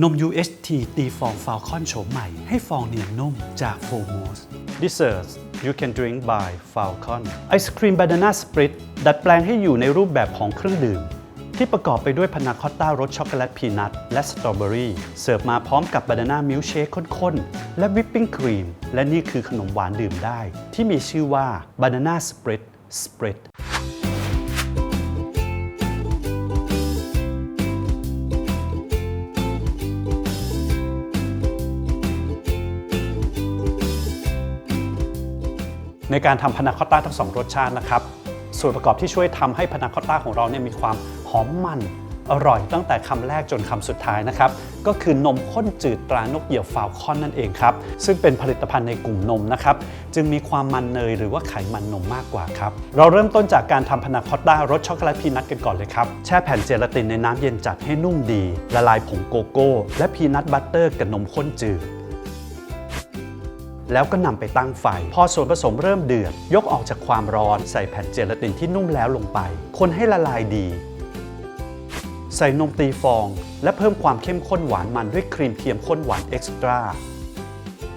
นม UHT ตีฟองฟาลคอนโฉมใหม่ ให้ฟองเนียนนุ่มจากโฟม s Desserts you can drink by Falcon ไอศครีมบานาน่าสปริตดัดแปลงให้อยู่ในรูปแบบของเครื่องดื่ม ที่ประกอบไปด้วยพานาคอตต้ารสช็อกโกแลตพีนัทและสตรอเบอรี่เสิร์ฟมาพร้อมกับบานาน่ามิลค์เชคข้นๆ และวิปปิ้งครีม และนี่คือขนมหวานดื่มได้ ที่มีชื่อว่าบานาน่าสปริตสปริต ในการทำพานาคอตต้าทั้งสองรสชาตินะครับ ส่วนประกอบที่ช่วยทำให้พานาคอตต้าของเราเนี่ยมีความหอมมันอร่อยตั้งแต่คำแรกจนคำสุดท้ายนะครับ ก็คือนมข้นจืดตรานกเหยี่ยวฟาวคอนนั่นเองครับ ซึ่งเป็นผลิตภัณฑ์ในกลุ่มนมนะครับ จึงมีความมันเนยหรือว่าไขมันนมมากกว่าครับ เราเริ่มต้นจากการทำพานาคอตต้ารสช็อกโกแลตพีนัทกันก่อนเลยครับ แช่แผ่นเจลาตินในน้ำเย็นจัดให้นุ่มดี ละลายผงโกโก้ และพีนัทบัตเตอร์กับนมข้นจืด แล้วก็นำไปตั้งไฟ พอส่วนผสมเริ่มเดือด ยกออกจากความร้อนใส่แผ่นเจลาตินที่นุ่มแล้วลงไป คนให้ละลายดี ใส่นมตีฟอง และเพิ่มความเข้มข้นหวานมันด้วยครีมเทียมข้นหวานเอ็กซ์ตร้า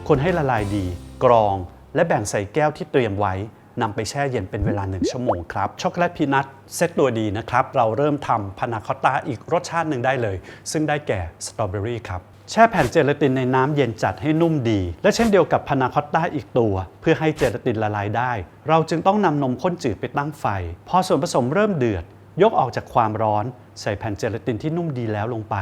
คนให้ละลายดี กรอง และแบ่งใส่แก้วที่เตรียมไว้นำไปแช่เย็นเป็นเวลา 1 ชั่วโมงครับ ช็อกโกแลตพีนัทเซตตัวดีนะครับ เราเริ่มทำพานาคอตตาอีกรสชาติหนึ่งได้เลย ซึ่งได้แก่สตรอเบอรี่ครับ แช่แผ่นเจลาตินในน้ำเย็นจัดให้นุ่มดี และเช่นเดียวกับพานาคอตต้าอีกตัว เพื่อให้เจลาตินละลายได้ เราจึงต้องนำนมข้นจืดไปตั้งไฟ พอส่วนผสมเริ่มเดือด ยกออกจากความร้อน ใส่แผ่นเจลาตินที่นุ่มดีแล้วลงไป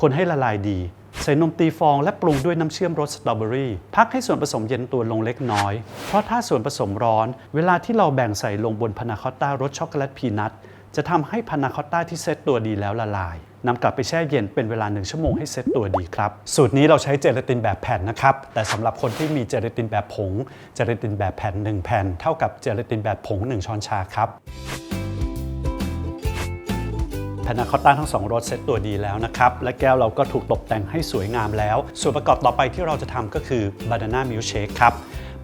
คนให้ละลายดี ใส่นมตีฟองและปรุงด้วยน้ำเชื่อมรสสตรอเบอรี่พักให้ส่วนผสมเย็นตัวลงเล็กน้อย เพราะถ้าส่วนผสมร้อน เวลาที่เราแบ่งใส่ลงบนพานาคอตต้ารสช็อกโกแลตพีนัทจะทำให้พานาคอตต้าที่เซตตัวดีแล้วละลาย นำกลับไปแช่เย็นเป็นเวลา 1 ชั่วโมงให้เซตตัวดีครับ สูตรนี้เราใช้เจลาตินแบบแผ่นนะครับ แต่สำหรับคนที่มีเจลาตินแบบผง เจลาตินแบบแผ่น 1 แผ่น เท่ากับเจลาตินแบบผง 1 ช้อนชาครับพานาคอตต้าทั้งสองรสเซตตัวดีแล้วนะครับ และแก้วเราก็ถูกตกแต่งให้สวยงามแล้ว ส่วนประกอบต่อไปที่เราจะทำก็คือบานาน่ามิลเชคครับ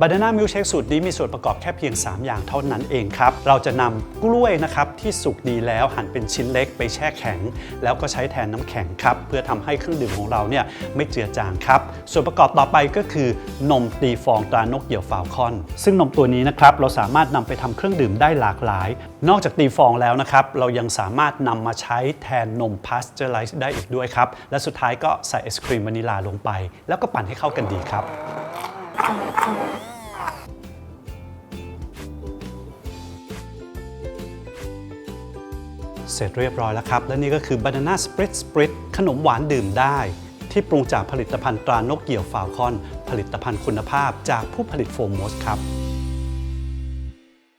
บานาน่ามิลเชคสูตรนี้มีส่วนประกอบแค่เพียง 3 อย่างเท่านั้นเองครับ เราจะนำกล้วยนะครับที่สุกดีแล้วหั่นเป็นชิ้นเล็กไปแช่แข็ง แล้วก็ใช้แทนน้ำแข็งครับ เพื่อทำให้เครื่องดื่มของเราเนี่ยไม่เจือจางครับ ส่วนประกอบต่อไปก็คือนมตีฟองตรานกเหยี่ยวฟาวคอน ซึ่งนมตัวนี้นะครับเราสามารถนำไปทำเครื่องดื่มได้หลากหลาย นอกจากตีฟองแล้วนะครับเรายังสามารถนำมาใช้แทนนมพาสเจอร์ไลซ์ได้อีกด้วยครับและสุดท้ายก็ใส่ไอศครีมวานิลาลงไป แล้วก็ปั่นให้เข้ากันดีครับ เสร็จเรียบร้อยแล้วครับ และนี่ก็คือ Banana Split Split ขนมหวานดื่มได้ ที่ปรุงจากผลิตภัณฑ์ตรานกเกี่ยวฟาวคอน ผลิตภัณฑ์คุณภาพจากผู้ผลิตโฟมมสครับ